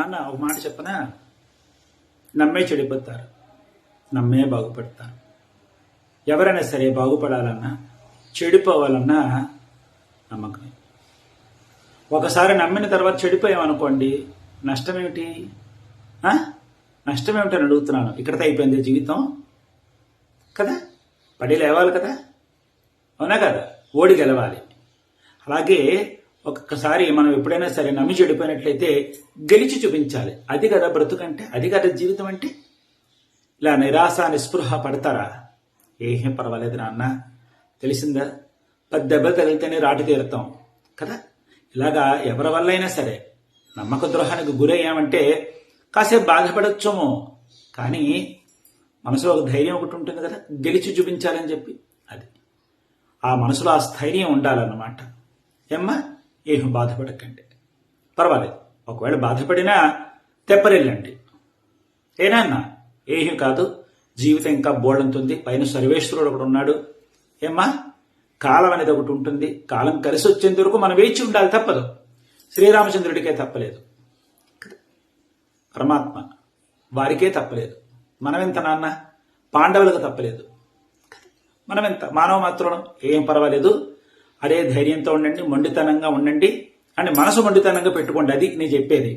నాన్న ఒక మాట చెప్పనా? నమ్మే చెడిపోతారు. నమ్మే బాగుపడతారు. ఎవరైనా సరే బాగుపడాలన్నా చెడిపోవాలన్నా నమ్మకమే. ఒకసారి నమ్మిన తర్వాత చెడిపోయామనుకోండి నష్టం ఏమిటి ఆ? నష్టం ఏమిటని అడుగుతున్నాను. ఇక్కడితో అయిపోయింది జీవితం. కదా? పడి లేవాలి కదా? అవునా కదా? ఓడి గెలవాలి. అలాగే ఒక్కొక్కసారి మనం ఎప్పుడైనా సరే నమ్మి చెడిపోయినట్లయితే గెలిచి చూపించాలి. అది కదా బ్రతుకంటే? అది కదా జీవితం అంటే? ఇలా నిరాశ నిస్పృహ పడతారా? ఏం పర్వాలేదు నాన్న. తెలిసిందా? పది దెబ్బలు తగిలితేనే రాటు తీరుతాం. కదా? ఇలాగా ఎవరి వల్ల అయినా సరే. నమ్మక ద్రోహానికి గురయ్యామంటే కాసేపు బాధపడొచ్చేమో. కానీ మనసులో ఒక ధైర్యం ఒకటి ఉంటుంది కదా? గెలిచి చూపించాలని చెప్పి. అది. ఆ మనసులో ఆ స్థైర్యం ఉండాలన్నమాట. ఏమ్మా? ఏం బాధపడకండి. పర్వాలేదు. ఒకవేళ బాధపడినా తెప్పరిల్లండి. ఏనా అన్న కాదు. జీవితం ఇంకా బోల్డంతుంది పైన సర్వేశ్వరుడు ఒకడు ఉన్నాడు. ఏమ్మా? కాలం అనేది ఒకటి ఉంటుంది. కాలం కలిసి వచ్చేంత వరకు మనం వేచి ఉండాలి తప్పదు. శ్రీరామచంద్రుడికే తప్పలేదు. పరమాత్మ వారికే తప్పలేదు. మనమెంత నాన్న? పాండవులకు తప్పలేదు. మనమెంత? మానవ మాత్రం ఏం పర్వాలేదు. అదే ధైర్యంతో ఉండండి మొండితనంగా ఉండండి అని మనసు మొండితనంగా పెట్టుకోండి. అది నేను చెప్పేది.